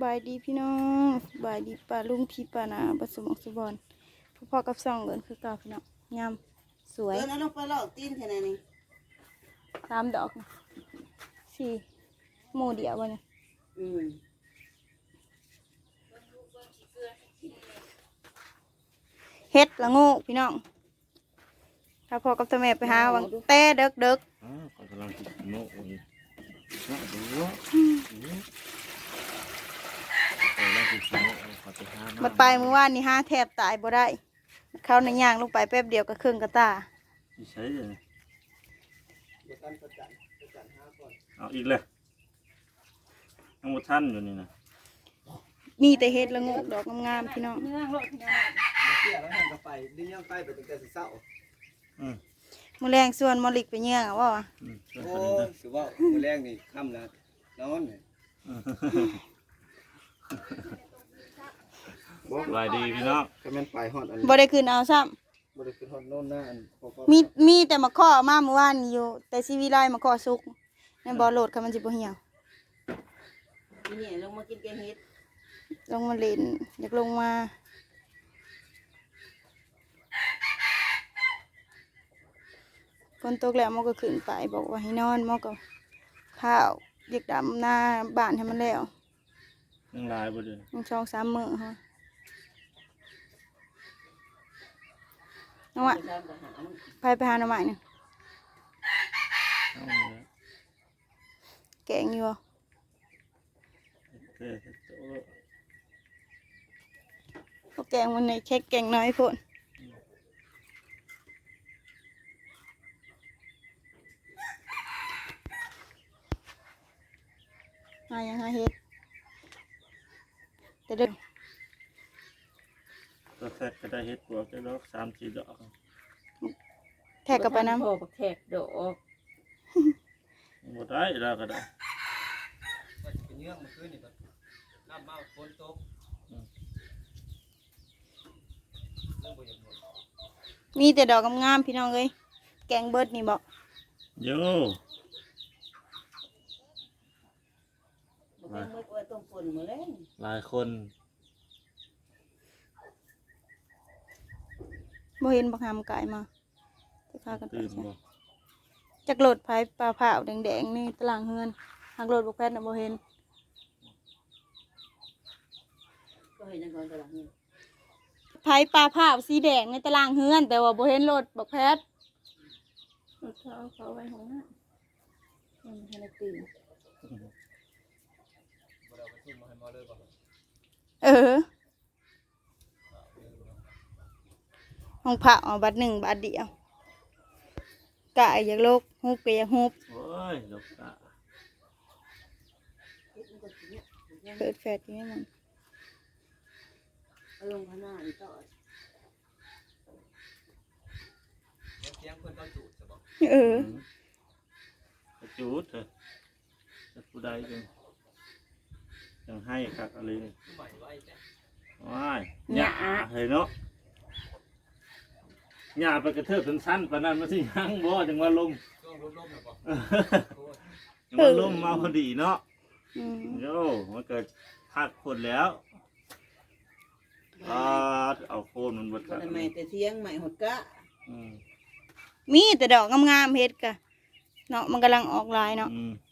บายดีพี่น้องสบายดีป้าลุงพี่ป้านาบัสมองสุบอนพ่อๆกับสองเงินคือเก่าพี่น้องงามสวยเดินเอาลงไปลอกตีนแค่นั้นนี่สามดอกนะสี่หมู่เดียววะเนี่ยอืมเฮ็ดละโงูพี่น้องถ้าพ่อกับตัวแม่ไปหาวังแต่เด็กเด็กอ้าวเขากำลังกินโน่อยู่น่าดูว่าเออแล้ว กินโน่เขาจะหาๆมันไปเมื่อวานนี่ห้าแทบตายบ่ได้ เข้าในย่างลงไปแป๊บเดียวก็ครึ่งกระตาที่ใช้เลยเอาอีกเลยยังหมดท่านอยู่นี่นะมีแต่เฮ็ดละโงูดอกงามๆพี่น้องเนื้อโลดพี่น้องเที่ยวแล้วแห่งก็ไปดิ้นย่างไปไปตั้งแต่เช้าอืมมื้อแรงส่วนมอลิกไปเยื่องอะว่าอืมช่วยโอ้กันนี่นะถือว่ามื้อแรกนี่ค่ำแล้วนอน เนี่ยสบายดีพี่น้องก็แม่นไปฮอดอันบ่ได้ขึ้นเอาซ้ำบ่ได้ขึ้นฮอดโน่นหน้าอันพอพอมีมีแต่มาข้อมาเมื่อวานนี่อยู่ แต่ซีวีไลมาข้อสุกในบ่อโหลดค่ะมันสิบ่เหี่ยวนี่ลงมากินแกงเห็ดลงมาเล่นอยากลงมาฝนตกแล้วมันก็ขึ้นไปบอกว่าให้นอนมันก็ข้าวเรียกดำหน้าบ้านให้มันแล้ว ยังลายบ่เดือนมันช่องสามมื้อค่ะน้องอะไปตามกับหามันไปไปหาหน่อไม้หนึงเอาเลยแกงอยู่บ่โอเคโต๊ะเขาแกงมันในแค่แกงน้อยพุ่นหายังหาเฮ็ด แต่เด็กตัวแทกก็ได้เฮ็ดปวกได้ดอกสามสี่ดอกแทกกับไปน้พ่อบักแทกดอกหมดได้แล้วก็ได้ว่าสิเป็นเรื่องเมื่อคืนนี่ก็น้ำมาฝนตกเรื่องบ่อยากหมดำมีแต่ดอกงามๆพี่น้องเอ้ยแกงเบิดนี่บอกโย บัก แทกเมื่อกี้ต้มฝนมื้อแรงหลายคนบ่เห็นบักหามกายมาจะพากันไปตื่นใช่บ่จักโหลดไผปลาเผาวแดงๆนี่ตารางเฮือนหากโหลดบ่แพทย์น่ะบ่เห็นก็เห็นจังก่อนตลาดนี่ไผปลาเผาวสีแดงในตารางเฮือน แต่ว่าบ่เห็นโหลดบักแพทย์เขาเอาเขาไว้ของน้ายังไม่ทันได้ตื่น บ่ได้เอา ไปซุ่มมาให้หมอเลยบ่เออห้องพระเอาบัตรหนึ่งบัตรเดียวกะอยากโลกฮุบก็อยากฮุบโอ้ยดอกตาเฮ็ดมันก็สิเนี่ยเปิดแฟดอยู่นี่มันเอาลงข้างหน้านี่ต่อเดี๋ยวเสียงเพิ่นเขาจูดจะบอกเออกระจูดเถอะจะผู้ใดจัง จังให้คักอะไรนี่ใหม่ไว้จ้ะว้ายหญ้าเห็นเนาะหญ้าไปกระเทือบสั้นๆปานนั้นมาสิยังบ่จังว่าลมช่วงลมๆน่ะบ่จังว่าลมมาพอดีเนาะอืมโย่มันเกิดพักคนแล้วอ่าเอาโคนมันบดบ่ได้แม่แต่เที่ยงใหม่หดกะอืมมีแต่ดอกงามๆเฮ็ดกะเนาะมันกำลังออกลายเนาะ อืมมันยังไข่อยู่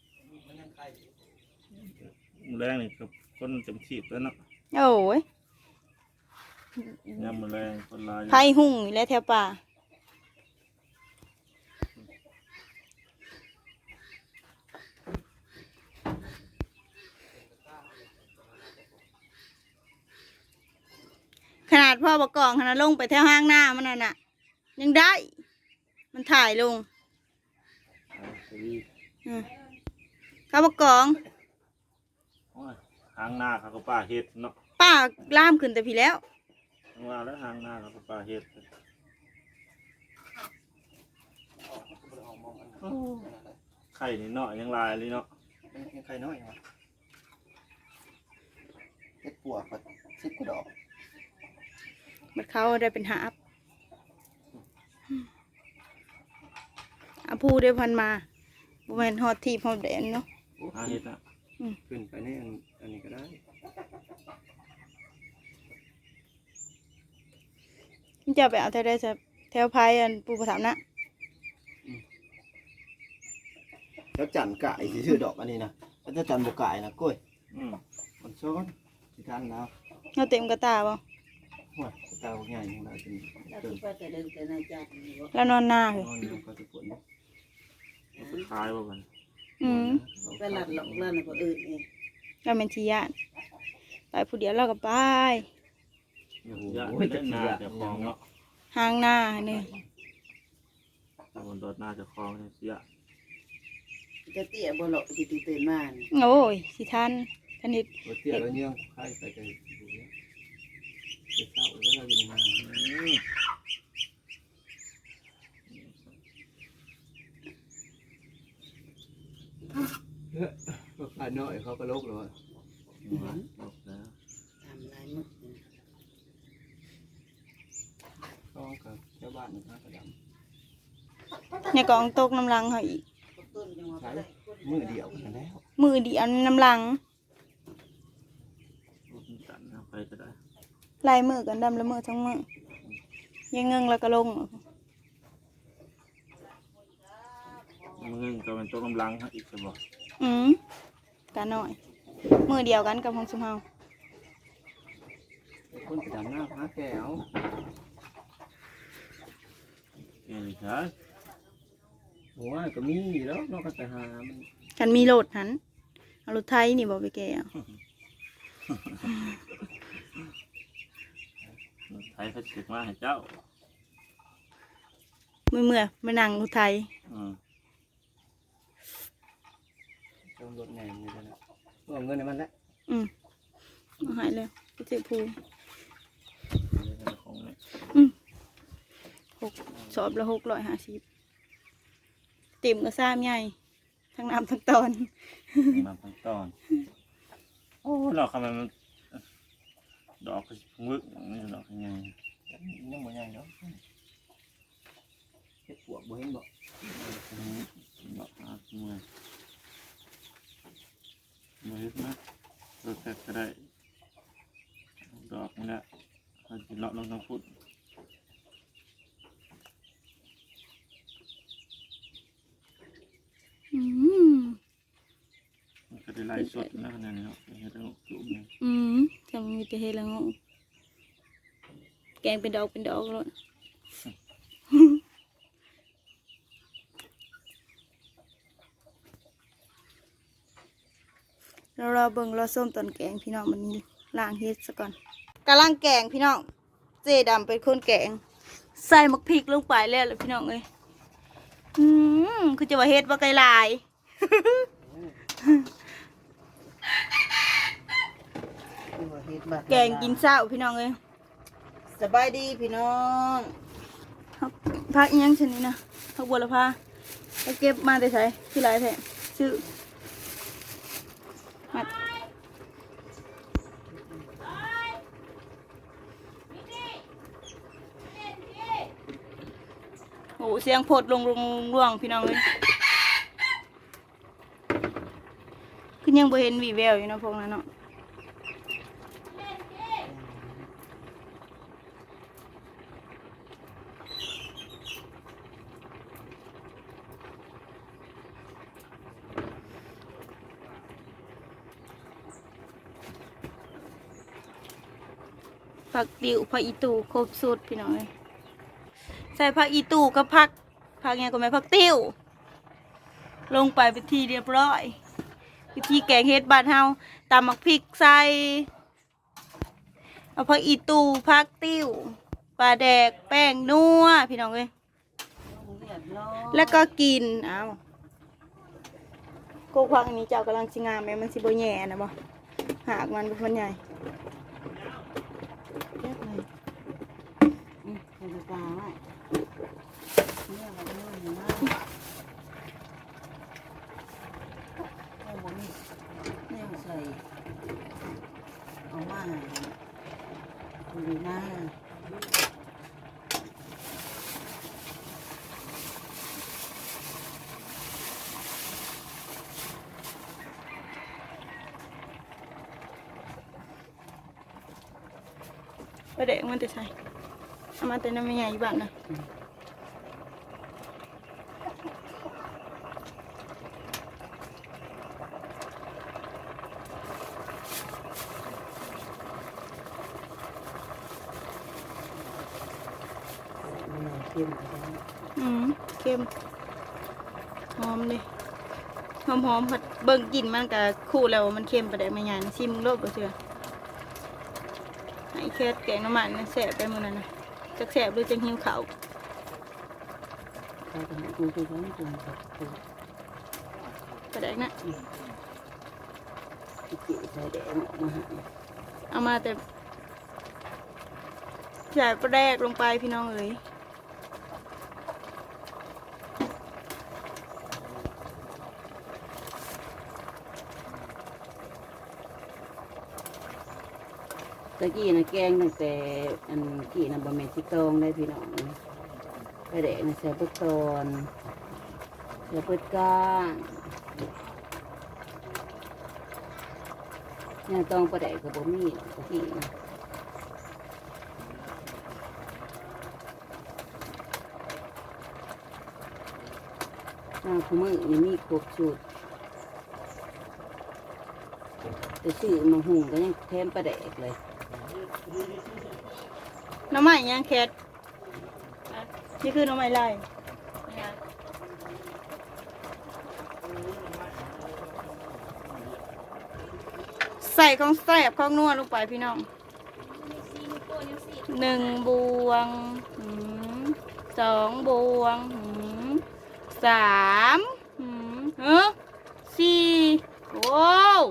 มื้อแรงนี่กับคนจำชีพแล้วเนาะโอ้ยยามมือแรงคนลายไผหุ่งอยู่แล้วแถวป่าขนาดพ่อประกองขนาดลงไปแถวห้างหน้ามันน่ะน่ะ ยังได้ มันถ่ายลงเอาไปดีอืมข้าวประกองโอ้ย หางหน้าเขาก็ป้าเฮ็ดเนาะป้าล่ามขึ้นแต่พี่แล้ว ว่าแล้วหางหน้าเขาก็ป้าเฮ็ดโอ้ไข่นี่เนาะยังลายเลยเนาะยังยังไข่น้อยอยู่วะเฮ็ดปวกก็สิบกว่าดอกมันเขาได้เป็นหาบอาพูได้พันมาบ่แม่นฮอดที่ฮอดแดนเนาะหาเฮ็ดนะขึ้นไปใน อันนี้ก็ได้ มันจะไปเอาแถวได้จะแถวพายอันปูประถามนะแล้วจันไก่สีชื่อดอกอันนี้นะแล้วจะจันบุกไก่นะกล้วยอืมมันซ้อนที่ทางแล้วเราเต็มกระตาบ่หักระตาง่างเรแล้วนอนนาคือนอนยคล้ายว่ามันอืมไปหลัดหลอกเล่นกับอื่นเอง เราเป็นชียานไปผู้เดียวเราก็ไปยากโอ้ไม่ยได้จะหน้าเสียเจะคลองเนาะห้างหน้านี่แต่บนรถหน้าเจะคลองเนี่ยเสียจะเตี้ยบ่หลอกที่ตื่นมานี่โอ้ยสิทันทันิดบ่เตี้ยแล้วเนี่ยใครใส่ใจดูเนี่ยจะเศร้าแล้วเราอยู่ในงาน อืม ก็ขาด น้อยเขาก็ลกเลยมาบอกแล้วทำลายมึกนี่ก็กับเจ้าบ้านนะครับกระดในกองตกน้ำลังเขาอีกก็ต้นจังหวะำใช้ไปได้มือเดียวกันแล้วมือเดียวน้ำลังรถมันตันเอาไปก็ได้ลายมือกันดำละมือทั้งมือยังเงิงแล้วก็ลงมึงก็เป็นตัวกำลังให้อีกจะบอกอืม กันหน่อย มือเดียวกันกับของสุมเฮาคนกระดำหน้าพาแก้วเก่งใช่หัวก็มีอยู่แล้วนอกจากหามันกันมีโหลดหันเอารถไทยนี่บอกไปแกเอาไทยเขาสึกมาให้เจ้ามือเมื่อมานั่งรถไทยอืม จงรถแหนมอยู่แล้วนะเอาเงินในมันแล้วอืมเอาใหายเลยไปเจ็บพูของเนี่ยหกสอบละหกร้อยห้าสิบเต็มก็ซ้ำใหญ่ทั้งน้ำทั้งตอน มาทั้งตอน โอ้เราทำไมมันดอกก็วึกนี่ดอกยังไงยังบ่ใหญ่เนาะเฮ็ดปวกบ่เห็นบ่ดอกอาเมื่อย มือนะรถแท็กก็ได้ดอกนี่แหละเขาจะเลาะลงทางฟุตอืมมันก็ได้ไล่สดนะขนาดนี้เนาะเฮ็ดเอาจุ่มเนี่ยอืมจะมีแต่เฮดละงงแกงเป็นดอกเป็นดอกเลย เรารอเบิ่งรอส้มตอนแกงพี่น้องมันนี้ล้างเฮ็ดซะก่อนกำลังแกงพี่น้องเจดำเป็นคนแกง ใส่มักพริกลงไปแล้วเลยพี่น้องเอ้ยอืมคือจะว่าเฮ็ดว่าไกลหลายตัวเฮ็ดบัตรแกงกินเช้าพี่น้องเอ้ยสบายดีพี่น้องพักอิหยังชนิดนะพักบัวละพาไปเก็บมาแต่ใช้ที่ไรแท้ชื่อ อ้เสียงโพดลงลงร่วงพี่น้องเลยคือยังบ่เห็นวีแววอยู่เนาะพวกนั้นเนาะผักติวผักอีตูครบสูตรพี่น้องเลยใส่ผักอีตู่กับผักผักไงก็ไม่ผักติวลงไปเป็นทีเรียบร้อยวิธีแกงเฮ็ดบ้านเฮาตำหมักพริกใส่เอาผักอีตู่ผักติวปลาแดกแป้งนัวพี่น้องเลยเรียบร้อยแล้วก็กินเอาโกกพักอันนี้เจ้ากำลังสิงามไหมมันสิบแย่นะบ่หากมันมันใหญ่เรียบเลยอืมเนี่ยมันนู่นอยู่นะเอาบ่มีแนวใส่เอามาให้ดูดีนะปลาแดกมันจะใส่เอามาแต่น้ำไม่ ใหญ่อยู่บ้านนะมัน เอาเข้มไปแล้วอืมเค็มหอมเลยหอมหอมผัดเบิ่งกลิ่นมันกับคู่แล้วมันเค็มไปได้ไม่ใหญ่นะชิมโลดบ่เชื่อไอ้แค่แกงน้ำมันนะแสบไปหมดนั่นนะจักแสบหรือจังหิวเขาวเขาจะให้กูไปร้องกูกับกูไปได้นะจิ๋วใส่แดงออกมาให้เอามาแต่ใส่ปลาแรกลงไปพี่น้องเอ๋ย ตะกี้นะแกงตั้งแต่อันกี้นะบะเมนที่ตองได้พี่น้องไปแดงนะใส่เปิดตอนใส่เปิดก้างเนี่ยตองประแดกกับบะหมี่ตะกี้นะหน้าขมือนี่มีครบสูตรแต่ซื้อมาหุงก็ยังแถมประแดกเลย น้ำใหม่ยังแคทนี่คือน้ำใหม่ไล่ใส่ของแสบของนัวลงไปพี่น้องหนึ่งบวงสองบวงสามเออสี่โว้ว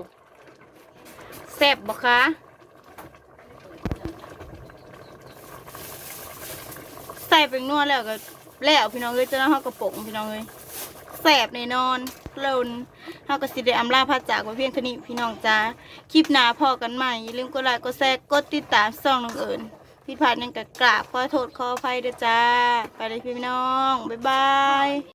แสบบ่คะ ใส่เป็นนวดแล้วก็แล้วพี่น้องเลยจะน้ำเฮากระป๋องพี่น้องเลยแสบในนอนเลนเฮาก็สิได้อำลาพาจากไว้เพียงเท่านี้พี่น้องจ้าคลิปหน้าพอกันใหม่อย่าลืมกดไลค์กดแชร์กดติดตามช่องน้องเอิญผิดพลาดยังกะกราบขอโทษขออภัยเด้อจ้า ไปเลยพี่น้อง บ๊ายบาย